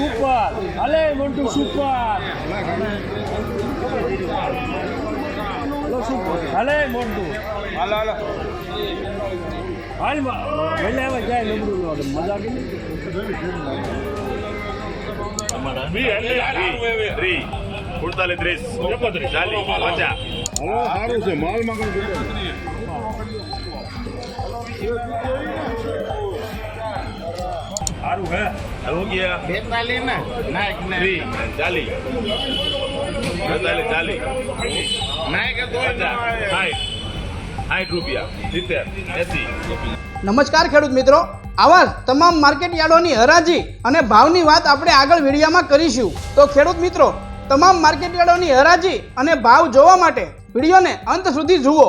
Super. અલે Montu super. અલે મોન્ટુ. હાલો હાલો. હાલ ભલે હવે જાય નબળું નો મજા કે ત્રીસ સુડતાલીસ ત્રીસ. ચાલીસ પચાસ. સારું છે. માલ મગન સારું હે. ગયા? બેતાલીસ ને? નાયક ને ચાલી. બેતાલીસ ચાલી. નાયક સાઠ. સાઠ રૂપિયા. સિત્તેર. એસી. નમસ્કાર ખેડૂત મિત્રો. આવા તમામ માર્કેટ યાર્ડોની હરાજી અને ભાવની વાત આપણે આગળ વિડીયામાં કરીશું. તો ખેડૂત મિત્રો તમામ માર્કેટ યાર્ડોની હરાજી અને ભાવ જોવા માટે વિડીયોને અંત સુધી જુઓ.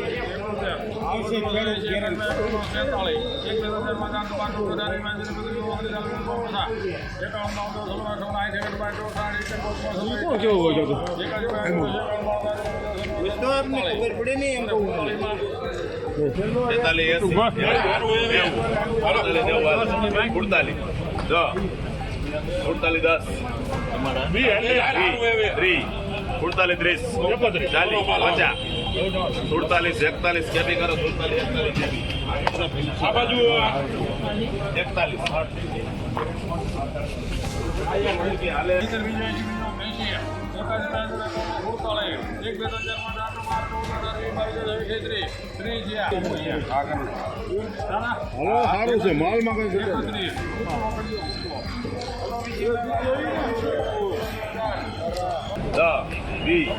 અડતાલીસ. સુડતાલીસ દસ ત્રીસ સુડતાલીસ ત્રીસ. ચાલીસ પચાસ. સુડતાલીસ એકતાલીસ કેપી કરો સુડતાલીસ એકતાલીસ કેપી. એકતાલીસ. હાલે હલો સારું છે માલમાં દસ વીસ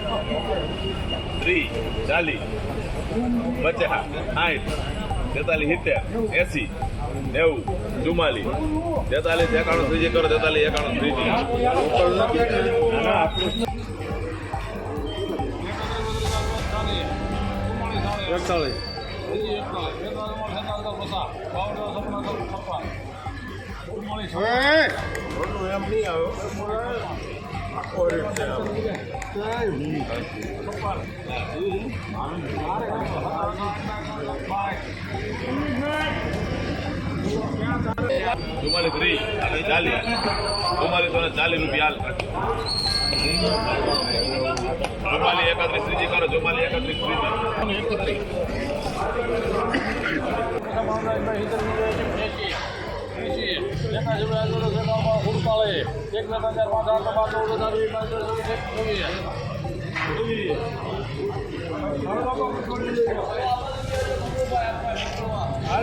ત્રીસ ચાલીસ પચાસ સાઠ તેતાલીસ સિત્તેર એસી નેવું ચુમ્માલીસ તેતાલીસ એકાણું ત્રીજી કરો તેતાલીસ એકાણું ત્રીજી. ચુમ્માલીસ ત્રીસ અને ચાલીસ ચુમ્માલીસ અને ચાલીસ રૂપિયા ચુમ્માલીસ એકત્રીસ ત્રીજી કરો ચુમ્માલીસ એકત્રીસ ત્રીજી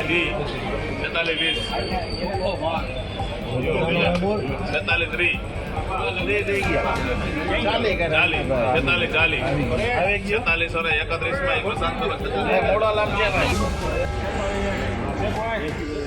વીસ તેતાલીસ વીસ તેતાલીસ ત્રીસ ચાલીસ એક ચાલીસ તેતાલીસ પાંચ આઠ પાંચ પ્રશાંત મોડા લાગશે પચાસ હાઈટ તેતાલીસ હાઈટ તેતાલીસ એકાવન સુધી કરો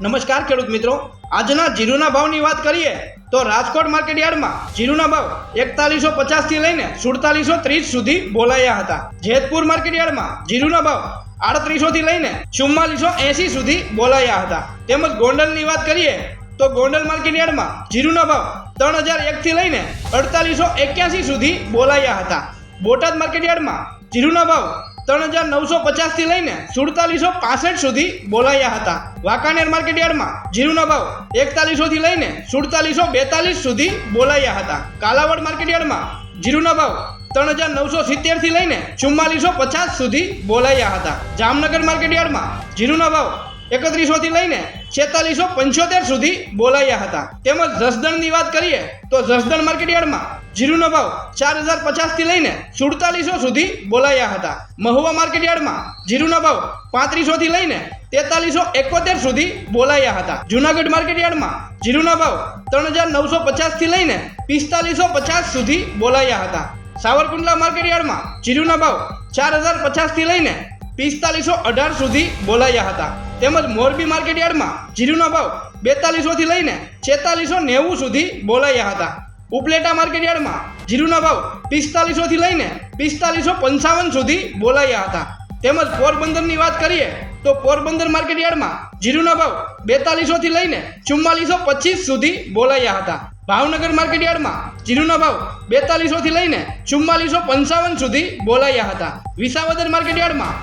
નમસ્કાર ખેડૂત મિત્રો. આજના જીરુના ભાવની વાત કરીએ તો રાજકોટ માર્કેટ યાર્ડમાં જીરુના ભાવ એકતાલીસો પચાસથી લઈને સુડતાલીસો ત્રીસ સુધી બોલાયા હતા. જેતપુર માર્કેટ યાર્ડમાં જીરુના ભાવ આડત્રીસો થી લઈને ચુમ્માલીસો એસી સુધી બોલાયા હતા. તેમજ ગોંડલની વાત કરીએ, તો ગોંડલ માર્કેટ યાર્ડમાં જીરુના ભાવ ત્રણ હજાર એકથી લઈને અડતાલીસો એક્યાસી સુધી બોલાયા હતા. બોટાદ માર્કેટ યાર્ડમાં જીરુના ભાવ ત્રણ હજાર નવસો પચાસથી લઈને સુડતાલીસો પાસઠ સુધી બોલાયા હતા. વાંકાનેર માર્કેટ યાર્ડમાં જીરુના ભાવ એકતાલીસોથી લઈને સુડતાલીસો બેતાલીસ સુધી બોલાયા હતા. કાલાવડ માર્કેટ યાર્ડમાં જીરુના ભાવ ત્રણ હજાર નવસો સિત્તેરથી લઈને ચુમ્માલીસો પચાસ સુધી બોલાયા હતા. જામનગર માર્કેટ યાર્ડમાં જીરુના ભાવ એકત્રીસો થી લઈને છેતાલીસો પંચોતેર સુધી બોલાયા હતા. તેમજ જસદણની વાત કરીએ તો જસદણ માર્કેટ યાર્ડમાં જીરુનો ભાવ ચાર હજાર પચાસથી લઈને સુડતાલીસો સુધી બોલાયા હતા. મહુવા માર્કેટ યાર્ડમાં જીરુનો ભાવ પાંત્રીસો થી લઈને તેતાલીસો એકોતેર સુધી બોલાયા હતા. જુનાગઢ માર્કેટ યાર્ડમાં જીરુના ભાવ ત્રણ હજાર નવસો પચાસથી લઈને પિસ્તાલીસો પચાસ સુધી બોલાયા હતા. સાવરકુંડલા માર્કેટ યાર્ડમાં જીરુના ભાવ ચાર હજાર પચાસથી લઈને પિસ્તાલીસો અઢાર સુધી બોલાયા હતા. તેમજ મોરબી માર્કેટ યાર્ડમાં જીરુના ભાવ બેતાલીસોથી લઈને છેતાલીસો નેવું સુધી બોલાયા હતા. ઉપલેટા માર્કેટ યાર્ડમાં જીરુના ભાવ પિસ્તાલીસોથી લઈને પિસ્તાલીસો પંચાવન સુધી બોલાયા હતા. તેમજ પોરબંદરની વાત કરીએ તો પોરબંદર માર્કેટ યાર્ડમાં જીરુના ભાવ બેતાલીસોથી લઈને ચુમ્માલીસો પચીસ સુધી બોલાયા હતા. ભાવનગર માર્કેટ યાર્ડમાં જીરુના ભાવ બેતાલીસોથી લઈને ચુમ્માલીસો પંચાવન સુધી બોલાયા હતા. વિસાવદર માર્કેટ યાર્ડમાં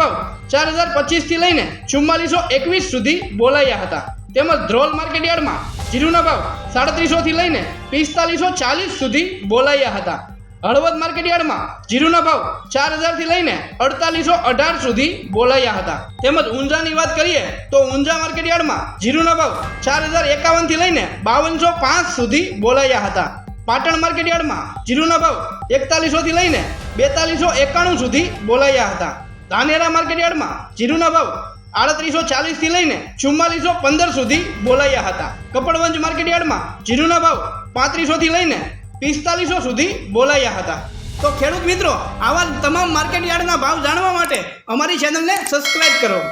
ભાવ ચાર હજાર પચીસથી લઈને ચુમ્માલીસો એકવીસ સુધી બોલાયા હતા. તેમજ ધ્રોલ માર્કેટ યાર્ડમાં જીરુના ભાવ સાડત્રીસોથી લઈને પિસ્તાલીસો ચાલીસ સુધી બોલાયા હતા. હળવદ માર્કેટ યાર્ડમાં જીરુના ભાવ ચાર હજારથી લઈને અડતાલીસો અઢાર સુધી બોલાયા હતા. તેમજ ઊંઝાની વાત કરીએ તો ઊંઝા માર્કેટ યાર્ડમાં જીરુના ભાવ ચાર હજાર એકાવનથી લઈને બાવનસો પાંચ સુધી બોલાયા હતા. પાટણ માર્કેટ યાર્ડમાં જીરુના ભાવ એકતાલીસોથી લઈને બેતાલીસો એકાણું સુધી બોલાયા હતા. ધાનેરા માર્કેટ યાર્ડમાં જીરુના ભાવ આડત્રીસો ચાલીસથી લઈને ચુમ્માલીસો પંદર સુધી બોલાયા હતા. કપડવંજ માર્કેટ યાર્ડમાં જીરુના ભાવ પાંત્રીસોથી લઈને પિસ્તાલીસો સુધી બોલાયા હતા. તો ખેડૂત મિત્રો, આવા તમામ માર્કેટ યાર્ડના ભાવ જાણવા માટે અમારી ચેનલને સબસ્ક્રાઈબ કરો.